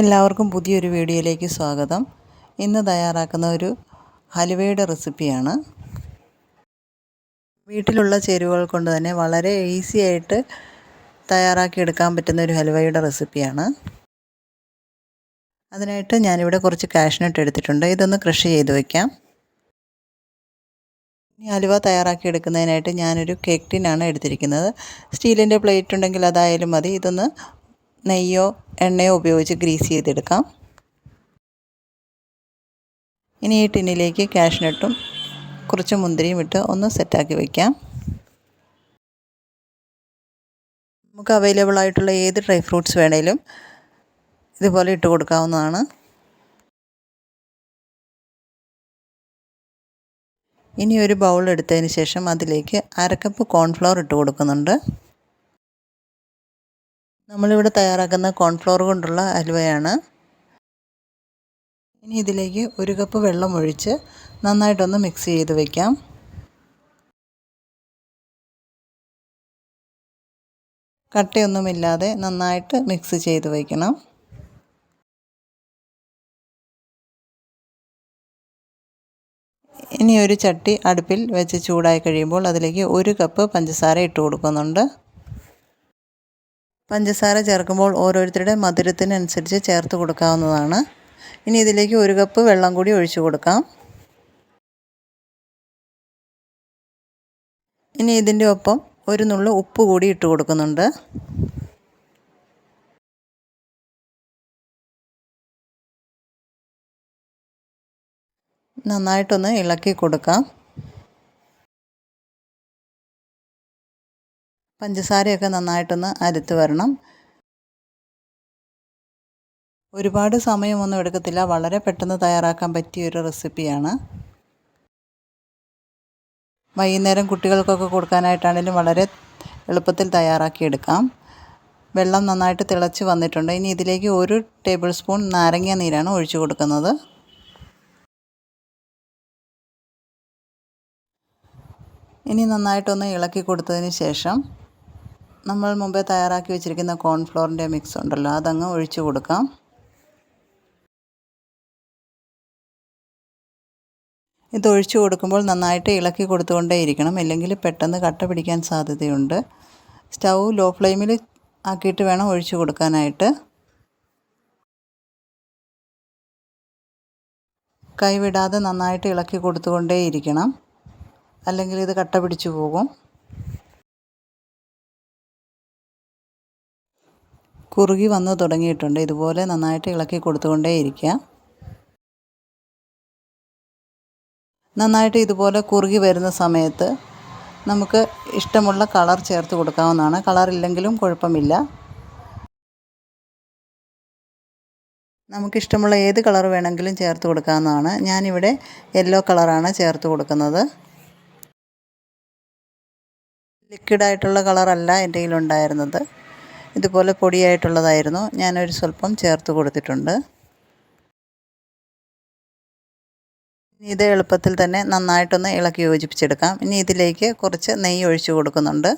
എല്ലാവർക്കും പുതിയൊരു വീഡിയോയിലേക്ക് സ്വാഗതം. ഇന്ന് തയ്യാറാക്കുന്ന ഒരു ഹലുവയുടെ റെസിപ്പിയാണ്. വീട്ടിലുള്ള ചേരുവകൾ കൊണ്ട് തന്നെ വളരെ ഈസി ആയിട്ട് തയ്യാറാക്കി എടുക്കാൻ പറ്റുന്ന ഒരു ഹലുവയുടെ റെസിപ്പിയാണ്. അതിനായിട്ട് ഞാനിവിടെ കുറച്ച് കാഷ്നട്ട് എടുത്തിട്ടുണ്ട്. ഇതൊന്ന് കൃഷി ചെയ്ത് വയ്ക്കാം. ഇനി ഹലുവ തയ്യാറാക്കി എടുക്കുന്നതിനായിട്ട് ഞാനൊരു കേക്ക് ടിന്നാണ് എടുത്തിരിക്കുന്നത്. സ്റ്റീലിന്റെ പ്ലേറ്റ് ഉണ്ടെങ്കിൽ അതായാലും മതി. ഇതൊന്ന് നെയ്യോ എണ്ണയോ ഉപയോഗിച്ച് ഗ്രീസ് ചെയ്തെടുക്കാം. ഇനി ഈ ടിന്നിലേക്ക് കാഷ്നട്ടും കുറച്ച് മുന്തിരിയും ഇട്ട് ഒന്ന് സെറ്റാക്കി വയ്ക്കാം നമുക്ക് അവൈലബിൾ ആയിട്ടുള്ള ഏത് ഡ്രൈ ഫ്രൂട്ട്സ് വേണേലും ഇതുപോലെ ഇട്ട് കൊടുക്കാവുന്നതാണ്. ഇനി ഒരു ബൗൾ എടുത്തതിന് ശേഷം അതിലേക്ക് അരക്കപ്പ് കോൺഫ്ലവർ ഇട്ട് കൊടുക്കുന്നുണ്ട്. നമ്മളിവിടെ തയ്യാറാക്കുന്ന കോൺഫ്ലോർ കൊണ്ടുള്ള അലുവയാണ്. ഇനി ഇതിലേക്ക് ഒരു കപ്പ് വെള്ളം ഒഴിച്ച് നന്നായിട്ടൊന്ന് മിക്സ് ചെയ്ത് വയ്ക്കാം കട്ടയൊന്നുമില്ലാതെ നന്നായിട്ട് മിക്സ് ചെയ്ത് വയ്ക്കണം ഇനി ഒരു ചട്ടി അടുപ്പിൽ വെച്ച് ചൂടായി കഴിയുമ്പോൾ അതിലേക്ക് ഒരു കപ്പ് പഞ്ചസാര ഇട്ട് കൊടുക്കുന്നുണ്ട്. പഞ്ചസാര ചേർക്കുമ്പോൾ ഓരോരുത്തരുടെ മധുരത്തിനനുസരിച്ച് ചേർത്ത് കൊടുക്കാവുന്നതാണ്. ഇനി ഇതിലേക്ക് ഒരു കപ്പ് വെള്ളം കൂടി ഒഴിച്ചു കൊടുക്കാം. ഇനി ഇതിന്റെ ഒപ്പം ഒരു നുള്ളു ഉപ്പ് കൂടി ഇട്ട് കൊടുക്കുന്നുണ്ട്. നന്നായിട്ടൊന്ന് ഇളക്കി കൊടുക്കാം. പഞ്ചസാരയൊക്കെ നന്നായിട്ടൊന്ന് അരുത്ത് വരണം. ഒരുപാട് സമയമൊന്നും എടുക്കത്തില്ല. വളരെ പെട്ടെന്ന് തയ്യാറാക്കാൻ പറ്റിയ ഒരു റെസിപ്പിയാണ്. വൈകുന്നേരം കുട്ടികൾക്കൊക്കെ കൊടുക്കാനായിട്ടാണെങ്കിലും വളരെ എളുപ്പത്തിൽ തയ്യാറാക്കിയെടുക്കാം. വെള്ളം നന്നായിട്ട് തിളച്ച് വന്നിട്ടുണ്ട്. ഇനി ഇതിലേക്ക് ഒരു ടേബിൾ സ്പൂൺ നാരങ്ങ നീരാണ് ഒഴിച്ചു കൊടുക്കുന്നത്. ഇനി നന്നായിട്ടൊന്ന് ഇളക്കി കൊടുത്തതിന് ശേഷം നമ്മൾ മുമ്പേ തയ്യാറാക്കി വെച്ചിരിക്കുന്ന കോൺഫ്ലോറിന്റെ മിക്സ് ഉണ്ടല്ലോ അതങ്ങ് ഒഴിച്ചു കൊടുക്കാം. ഇത് ഒഴിച്ചു കൊടുക്കുമ്പോൾ നന്നായിട്ട് ഇളക്കി കൊടുത്തുകൊണ്ടേ ഇരിക്കണം. ഇല്ലെങ്കിൽ പെട്ടെന്ന് കട്ട പിടിക്കാൻ സാധ്യതയുണ്ട്. സ്റ്റൗ ലോ ഫ്ലെയിമിൽ ആക്കിയിട്ട് വേണം ഒഴിച്ചു കൊടുക്കാനായിട്ട്. കൈവിടാതെ നന്നായിട്ട് ഇളക്കി കൊടുത്തുകൊണ്ടേ ഇരിക്കണം. അല്ലെങ്കിൽ ഇത് കട്ട പിടിച്ചു പോകും. കുറുകി വന്നു തുടങ്ങിയിട്ടുണ്ട്. ഇതുപോലെ നന്നായിട്ട് ഇളക്കി കൊടുത്തുകൊണ്ടേ ഇരിക്കുക. നന്നായിട്ട് ഇതുപോലെ കുറുകി വരുന്ന സമയത്ത് നമുക്ക് ഇഷ്ടമുള്ള കളർ ചേർത്ത് കൊടുക്കാവുന്നതാണ്. കളർ ഇല്ലെങ്കിലും കുഴപ്പമില്ല. നമുക്കിഷ്ടമുള്ള ഏത് കളർ വേണമെങ്കിലും ചേർത്ത് കൊടുക്കാവുന്നതാണ്. ഞാനിവിടെ യെല്ലോ കളറാണ് ചേർത്ത് കൊടുക്കുന്നത്. ലിക്വിഡായിട്ടുള്ള കളറല്ല എന്റെ കയ്യിലുണ്ടായിരുന്നത്. ഇതുപോലെ പൊടിയായിട്ടുള്ളതായിരുന്നു. ഞാനൊരു സ്വല്പം ചേർത്ത് കൊടുത്തിട്ടുണ്ട്. ഇനി ഇത് എളുപ്പത്തിൽ തന്നെ നന്നായിട്ടൊന്ന് ഇളക്കി യോജിപ്പിച്ചെടുക്കാം. ഇനി ഇതിലേക്ക് കുറച്ച് നെയ്യ് ഒഴിച്ചു കൊടുക്കുന്നുണ്ട്.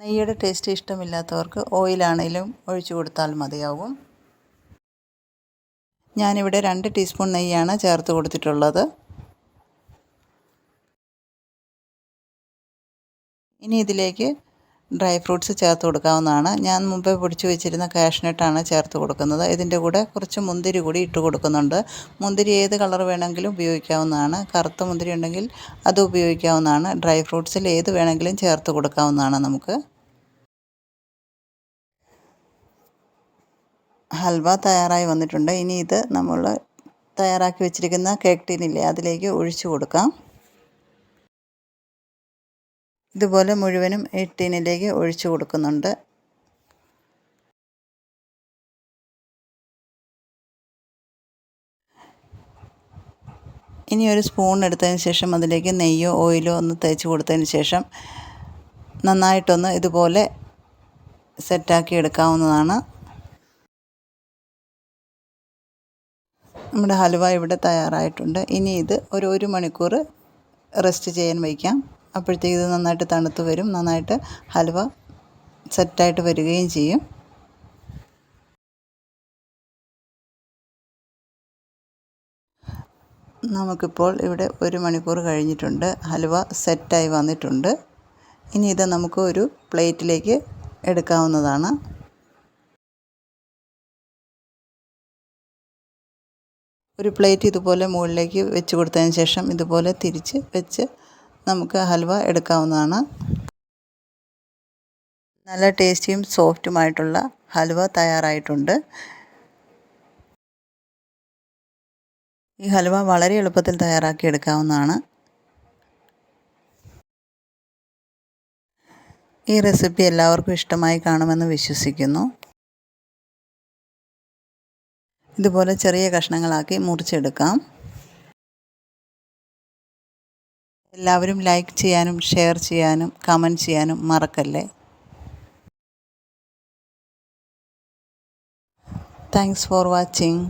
നെയ്യുടെ ടേസ്റ്റ് ഇഷ്ടമില്ലാത്തവർക്ക് ഓയിലാണെങ്കിലും ഒഴിച്ചു കൊടുത്താൽ മതിയാവും. ഞാനിവിടെ രണ്ട് ടീസ്പൂൺ നെയ്യാണ് ചേർത്ത് കൊടുത്തിട്ടുള്ളത്. ഇനി ഇതിലേക്ക് ഡ്രൈ ഫ്രൂട്ട്സ് ചേർത്ത് കൊടുക്കാവുന്നതാണ്. ഞാൻ മുമ്പേ പൊടിച്ചു വെച്ചിരുന്ന കാഷ്നട്ടാണ് ചേർത്ത് കൊടുക്കുന്നത്. ഇതിന്റെ കൂടെ കുറച്ച് മുന്തിരി കൂടി ഇട്ട് കൊടുക്കുന്നുണ്ട്. മുന്തിരി ഏത് കളർ വേണമെങ്കിലും ഉപയോഗിക്കാവുന്നതാണ്. കറുത്ത മുന്തിരി ഉണ്ടെങ്കിൽ അത് ഉപയോഗിക്കാവുന്നതാണ്. ഡ്രൈ ഫ്രൂട്ട്സിൽ ഏത് വേണമെങ്കിലും ചേർത്ത് കൊടുക്കാവുന്നതാണ് നമുക്ക്. ഹൽവ തയ്യാറായി വന്നിട്ടുണ്ട്. ഇനി ഇത് നമ്മൾ തയ്യാറാക്കി വെച്ചിരിക്കുന്ന കേക്ക് ടീനില്ലേ അതിലേക്ക് ഒഴിച്ചു കൊടുക്കാം. ഇതുപോലെ മുഴുവനും ഈ ടിന്നിലേക്ക് ഒഴിച്ചു കൊടുക്കുന്നുണ്ട്. ഇനി ഒരു സ്പൂൺ എടുത്തതിന് ശേഷം അതിലേക്ക് നെയ്യോ ഓയിലോ ഒന്ന് തേച്ച് കൊടുത്തതിന് ശേഷം നന്നായിട്ടൊന്ന് ഇതുപോലെ സെറ്റാക്കി എടുക്കാവുന്നതാണ്. നമ്മുടെ ഹലുവ ഇവിടെ തയ്യാറായിട്ടുണ്ട്. ഇനി ഇത് ഒരു ഒരു മണിക്കൂർ റെസ്റ്റ് ചെയ്യാൻ വയ്ക്കാം. അപ്പോഴത്തേക്ക് ഇത് നന്നായിട്ട് തണുത്ത് വരും. നന്നായിട്ട് ഹൽവ സെറ്റായിട്ട് വരികയും ചെയ്യും. നമുക്കിപ്പോൾ ഇവിടെ ഒരു മണിക്കൂർ കഴിഞ്ഞിട്ടുണ്ട്. ഹലുവ സെറ്റായി വന്നിട്ടുണ്ട്. ഇനി ഇത് നമുക്ക് ഒരു പ്ലേറ്റിലേക്ക് എടുക്കാവുന്നതാണ്. ഒരു പ്ലേറ്റ് ഇതുപോലെ മുകളിലേക്ക് വെച്ച് കൊടുത്തതിന് ശേഷം ഇതുപോലെ തിരിച്ച് വെച്ച് നമുക്ക് ഹൽവ എടുക്കാവുന്നതാണ്. നല്ല ടേസ്റ്റിയും സോഫ്റ്റുമായിട്ടുള്ള ഹൽവ തയ്യാറായിട്ടുണ്ട്. ഈ ഹൽവ വളരെ എളുപ്പത്തിൽ തയ്യാറാക്കി എടുക്കാവുന്നതാണ്. ഈ റെസിപ്പി എല്ലാവർക്കും ഇഷ്ടമായി കാണുമെന്ന് വിശ്വസിക്കുന്നു. ഇതുപോലെ ചെറിയ കഷ്ണങ്ങളാക്കി മുറിച്ചെടുക്കാം. എല്ലാവരും ലൈക്ക് ചെയ്യാനും ഷെയർ ചെയ്യാനും കമന്റ് ചെയ്യാനും മറക്കല്ലേ? Thanks for watching